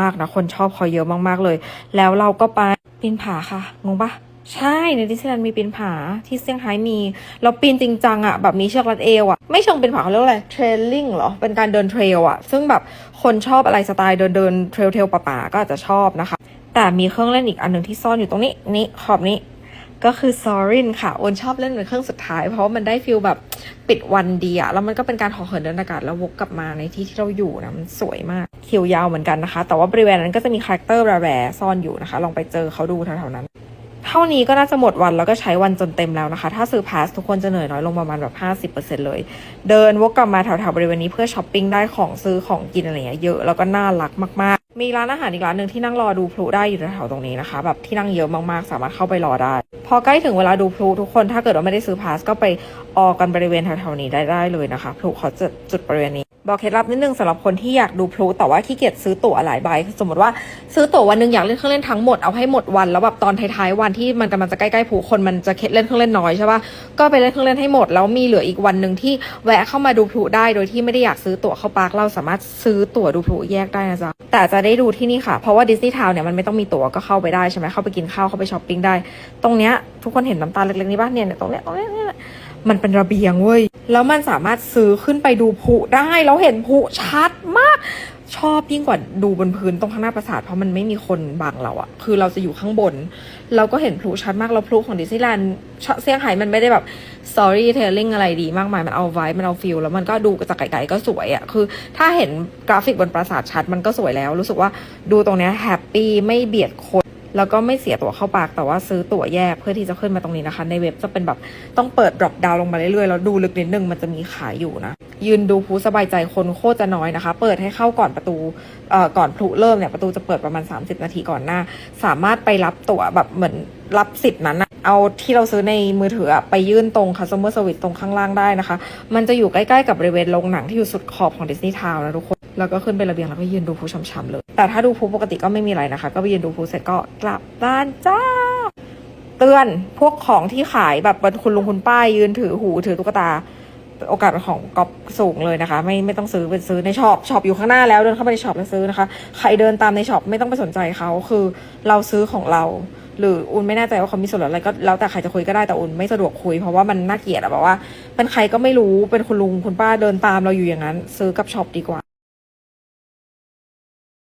มากนะ คนชอบเขาเยอะมากๆเลย แล้วเราก็ไปปีนผาค่ะ งงปะใช่ในดิสนีย์แลนด์มีปีนผาที่เซี่ยงไฮ้มี เราปีนจริงจังอะแบบมีเชือกรัดเอวอะไม่เชิงปีนผาเขาเรียกว่าอะไรเทรลลิ่งเหรอ เป็นการเดินเทรลอะซึ่งแบบคนชอบอะไรสไตล์เดินเดินเทรลเทรลป่าๆก็อาจจะชอบนะคะ แต่มีเครื่องเล่นอีกอันหนึ่งที่ซ่อนอยู่ตรงนี้ นี่ขอบนี้ ก็คือซอรินค่ะโอนชอบเล่นเป็นเครื่องสุดท้าย เพราะมันได้ฟิลแบบปิดวันดีอะแล้วมันก็เป็นการห่อเหินเดินอากาศแล้ววกกลับมาในที่ที่เราอยู่นะมันสวยมากคิวยาวเหมือนกันนะคะ แต่ว่าบริเวณนั้นก็จะมีคาแรคเตอร์แรซ่อนอยู่นะคะ ลองไปเจอเขาดูแถวๆนั้นเท่านี้ก็น่าจะหมดวันแล้วก็ใช้วันจนเต็มแล้วนะคะ ถ้าซื้อพาสทุกคนจะเหนื่อยน้อยลงประมาณแบบ 50%เลย เดินวกกลับมาแถวๆบริเวณนี้เพื่อช้อปปิ้งได้ของซื้อของกินอะไรเงี้ยเยอะแล้วก็น่ารักมาก มีร้านอาหารอีกร้านหนึ่งที่นั่งรอดูพลุได้อยู่แถวตรงนี้นะคะ แบบที่นั่งเยอะมากๆ สามารถเข้าไปรอได้ พอใกล้ถึงเวลาดูพลุทุกคนถ้าเกิดว่าไม่ได้ซื้อพาสก็ไปออกกันบริเวณแถวๆนี้ได้ได้เลยนะคะพลุเขาจะจุดบริเวณนี้ บอกเคล็ดลับนิดนึงสำหรับคนที่อยากดูพลุแต่ว่าขี้เกียจซื้อตั๋วหลายใบสมมติว่าซื้อตั๋ววันหนึ่งอยากเล่นเครื่องเล่นทั้งหมดเอาให้หมดวันแล้วแบบตอนท้ายๆวันที่มันกำลังจะใกล้ๆพลุคนมันจะเล่นเครื่องเล่นน้อยใช่ปะก็ไปเล่นเครื่องเล่นให้หมดแล้วมีเหลืออีกวันหนึ่งที่แวะเข้ามาดูพลุได้โดยที่ไม่ได้อยากซื้อตั๋วเข้าปาร์คเราสามารถซื้อตั๋วดูพลุแยกได้นะจ๊ะแต่จะได้ดูที่นี่ค่ะเพราะว่าดิสนีย์ทาวน์เนี่ยมันไม่ต้องมีตั๋วก็เข้าไปได้ใช่ไหมเข้าไปกินข้าวเข้าไปช้อปปิ้งได้ ตรงเนี้ยทุกคนเห็นน้ำตาเล็กๆนี้ป่ะเนี่ยตรงเนี้ยตรงเนี้ยมันเป็นระเบียงเว้ยแล้วมันสามารถซื้อขึ้นไปดูพลุได้แล้วเห็นพลุชัดมาก ชอบยิ่งกว่าดูบนพื้นตรงข้างหน้าปราสาทเพราะมันไม่มีคนบังเราอะคือเราจะอยู่ข้างบน เราก็เห็นพลุชัดมากแล้วพลุของดิสนีย์แลนด์เซี่ยงไฮ้มันไม่ได้แบบ storytelling อะไรดีมากมาย มันเอาไว้มันเอาฟิลแล้วมันก็ดูจากไกลๆก็สวยอะคือถ้าเห็นกราฟิกบนปราสาทชัดมันก็สวยแล้ว รู้สึกว่าดูตรงเนี้ยแฮปปี้ไม่เบียดคนแล้วก็ไม่เสียตั๋วเข้าปากแต่ว่าซื้อตั๋วแยกเพื่อที่จะขึ้นมาตรงนี้นะคะ ในเว็บจะเป็นแบบต้องเปิด drop down ลงมาเรื่อยๆ แล้วดูลึกนิดนึงมันจะมีขายอยู่นะ ยืนดูพลุสบายใจคนโคตรจะน้อยนะคะ เปิดให้เข้าก่อนประตูเอ่อก่อนพลุเริ่มเนี่ยประตูจะเปิดประมาณ 30 นาทีก่อนหน้า สามารถไปรับตั๋วแบบเหมือนรับสิทธิ์นั้นนะเอาที่เราซื้อในมือถือไปยื่นตรง customer service ตรงข้างล่างได้นะคะ มันจะอยู่ใกล้ๆกับบริเวณโรงหนังที่อยู่สุดขอบของดิสนีย์ทาวน์นะทุกคน แล้วก็ขึ้นไประเบียงแล้วก็ยืนดูพลุช่ำๆเลย แต่ถ้าดูพลุปกติก็ไม่มีอะไรนะคะ ก็ไปยืนดูพลุเสร็จก็กลับบ้านจ้า เตือนพวกของที่ขายแบบคุณลุงคุณป้ายืนถือหูถือตุ๊กตา โอกาสของก๊อปสูงเลยนะคะ ไม่ไม่ต้องซื้อไปซื้อในช็อปช็อปอยู่ข้างหน้าแล้วเดินเข้าไปในช็อปแล้วซื้อนะคะ ใครเดินตามในช็อปไม่ต้องไปสนใจเขาคือเราซื้อของเรา หรืออุ่นไม่แน่ใจว่าเขามีส่วนลดอะไรก็แล้วแต่ใครจะคุยก็ได้แต่อุ่นไม่สะดวกคุยเพราะว่ามันน่าเกลียดอะแบบว่า เป็นใครก็ไม่รู้เป็นคุณลุงคุณป้าเดินตามเราอยู่อย่างนั้น ซื้อกับช็อปดีกว่า